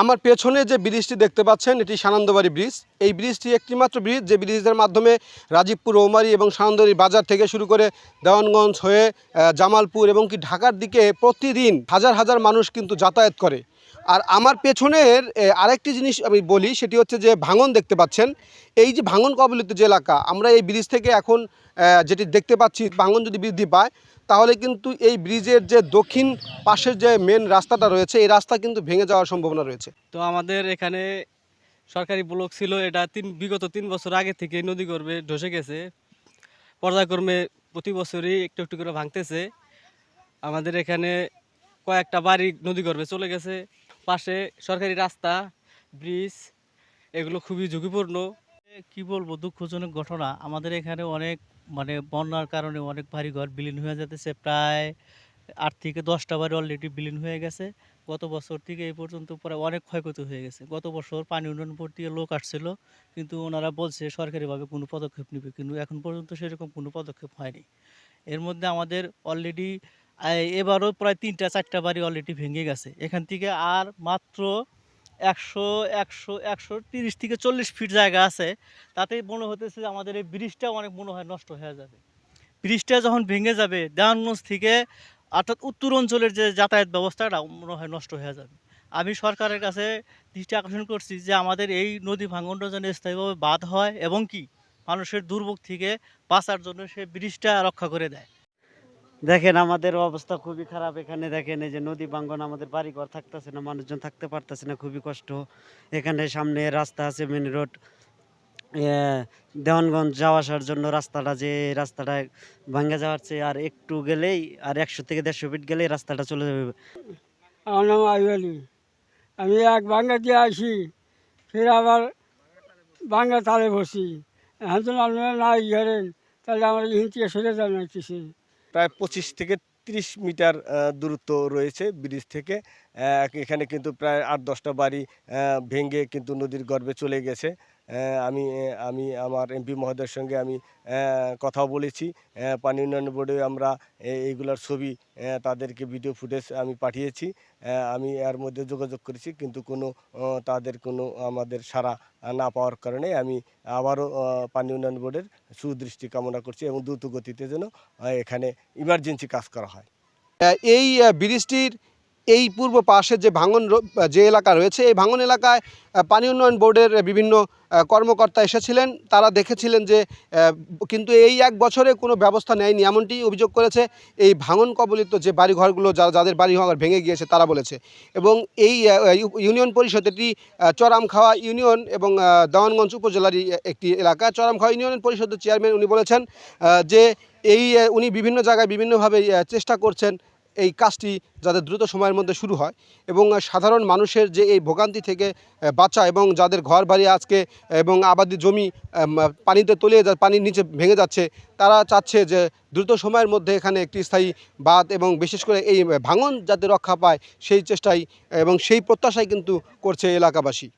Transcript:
আমার পেছনে যে ব্রিজটি দেখতে পাচ্ছেন, এটি সানন্দবাড়ি ব্রিজ। এই ব্রিজটি একটিমাত্র ব্রিজ, যে ব্রিজের মাধ্যমে রাজীবপুর ওমারি এবং সানন্দবাড়ি বাজার থেকে শুরু করে দেওয়ানগঞ্জ হয়ে জামালপুর এবং কি ঢাকার দিকে প্রতিদিন হাজার হাজার মানুষ কিন্তু যাতায়াত করে। আর আমার পেছনের আরেকটি জিনিস আমি বলি, সেটি হচ্ছে যে ভাঙন দেখতে পাচ্ছেন। এই যে ভাঙন কবলিত যে এলাকা, আমরা এই ব্রিজ থেকে এখন যেটি দেখতে পাচ্ছি, ভাঙন যদি বৃদ্ধি পায়, তাহলে কিন্তু এই ব্রিজের যে দক্ষিণ পাশের যে মেন রাস্তাটা রয়েছে এই রাস্তা কিন্তু ভেঙে যাওয়ার সম্ভাবনা রয়েছে। তো আমাদের এখানে সরকারি ব্লক ছিল এটা তিন বিগত তিন বছর আগে থেকে নদী গর্বে ধসে গেছে। পর্যায়ক্রমে প্রতি বছরই একটু একটু করে ভাঙতেছে। আমাদের এখানে কয়েকটা বাড়ি নদী গর্বে চলে গেছে। পাশে সরকারি রাস্তা ব্রিজ এগুলো খুবই ঝুঁকিপূর্ণ। কি বলব দুঃখজনক ঘটনা। আমাদের এখানে অনেক মানে বন্যার কারণে অনেক বাড়ি ঘর বিলীন হয়ে যেতেছে প্রায় আট থেকে দশটা বাড়ি অলরেডি বিলীন হয়ে গেছে। গত বছর থেকে এই পর্যন্ত প্রায় অনেক ক্ষয়ক্ষতি হয়ে গেছে। গত বছর পানি উন্নয়ন বোর্ড থেকে লোক আসছিল, কিন্তু ওনারা বলছে সরকারিভাবে কোনো পদক্ষেপ নেবে, কিন্তু এখন পর্যন্ত সেরকম কোনো পদক্ষেপ হয়নি। এর মধ্যে আমাদের অলরেডি এবারও প্রায় তিনটা, চারটা বাড়ি অলরেডি ভেঙে গেছে। এখান থেকে আর মাত্র একশো একশো একশো তিরিশ থেকে চল্লিশ ফিট জায়গা আছে। তাতেই মনে হতেছে আমাদের এই ব্রিজটা অনেক মনে হয় নষ্ট হয়ে যাবে। ব্রিজটা যখন ভেঙে যাবে, দেওয়ানগঞ্জ থেকে অর্থাৎ উত্তর অঞ্চলের যে যাতায়াত ব্যবস্থাটা মনে হয় নষ্ট হয়ে যাবে। আমি সরকারের কাছে দৃষ্টি আকর্ষণ করছি যে আমাদের এই নদী ভাঙনটা যেন স্থায়ীভাবে বাদ হয় এবং কি মানুষের দুর্ভোগ থেকে বাঁচার জন্য সে ব্রিজটা রক্ষা করে দেয়। দেখেন, আমাদের অবস্থা খুবই খারাপ। এখানে দেখেন, এই যে নদী বাঙ্গন আমাদের বাড়ি ঘর থাকতেছে না, মানুষজন থাকতে পারতেছে না, খুবই কষ্ট। এখানে সামনে রাস্তা আছে মেন রোড দেওয়ানগঞ্জ যাওয়া আসার জন্য রাস্তাটা যে রাস্তাটা ভাঙ্গা যাওয়ার চেয়ে আর একটু গেলেই আর একশো থেকে দেড়শো ফিট গেলেই রাস্তাটা চলে যাবে। আমার নাম আইবালি। আমি এক বাঙ্গা দিয়ে আসি ফের আবার বাঙ্গা তালে বসি। এখন তো আপনারা না ঘেরেন তাহলে আমার এখান থেকে সরে যাবেন কিছু প্রায় পঁচিশ থেকে তিরিশ মিটার দূরত্ব রয়েছে ব্রিজ থেকে। এখানে কিন্তু প্রায় আট দশটা বাড়ি ভেঙে কিন্তু নদীর গর্ভে চলে গেছে। আমি আমি আমার এমপি মহোদয়ের সঙ্গে আমি কথাও বলেছি। পানি উন্নয়ন বোর্ডে আমরা এইগুলার ছবি তাদেরকে ভিডিও ফুটেজ আমি পাঠিয়েছি। আমি এর মধ্যে যোগাযোগ করেছি, কিন্তু কোনো তাদের কোনো আমাদের সাড়া না পাওয়ার কারণে আমি আবারও পানি উন্নয়ন বোর্ডের সুদৃষ্টি কামনা করছি এবং দ্রুত গতিতে যেন এখানে ইমার্জেন্সি কাজ করা হয়। এই ব্রিজটির এই পূর্ব পাশে যে ভাঙন যে এলাকা রয়েছে, এই ভাঙন এলাকায় পানি উন্নয়ন বোর্ডের বিভিন্ন কর্মকর্তা এসেছিলেন। তারা দেখেছিলেন যে কিন্তু এই এক বছরে কোনো ব্যবস্থা নেয়নি। এমনটি অভিযোগ করেছে এই ভাঙন কবলিত যে বাড়িঘরগুলো যারা যাদের বাড়িঘর ভেঙে গিয়েছে, তারা বলেছে। এবং এই ইউনিয়ন পরিষদ এটি চরামখাওয়া ইউনিয়ন এবং দেওয়ানগঞ্জ উপজেলারই একটি এলাকা। চরামখাওয়া ইউনিয়ন পরিষদের চেয়ারম্যান উনি বলেছেন যে এই উনি বিভিন্ন জায়গায় বিভিন্নভাবে চেষ্টা করছেন এই কাজটি যাতে দ্রুত সময়ের মধ্যে শুরু হয় এবং সাধারণ মানুষের যে এই ভোগান্তি থেকে বাঁচা এবং যাদের ঘর বাড়ি আজকে, এবং আবাদি জমি পানিতে তলিয়ে যা, পানির নিচে ভেঙে যাচ্ছে, তারা চাচ্ছে যে দ্রুত সময়ের মধ্যে এখানে একটি স্থায়ী বাঁধ এবং বিশেষ করে এই ভাঙন যাতে রক্ষা পায় সেই চেষ্টাই এবং সেই প্রত্যাশাই কিন্তু করছে এলাকাবাসী।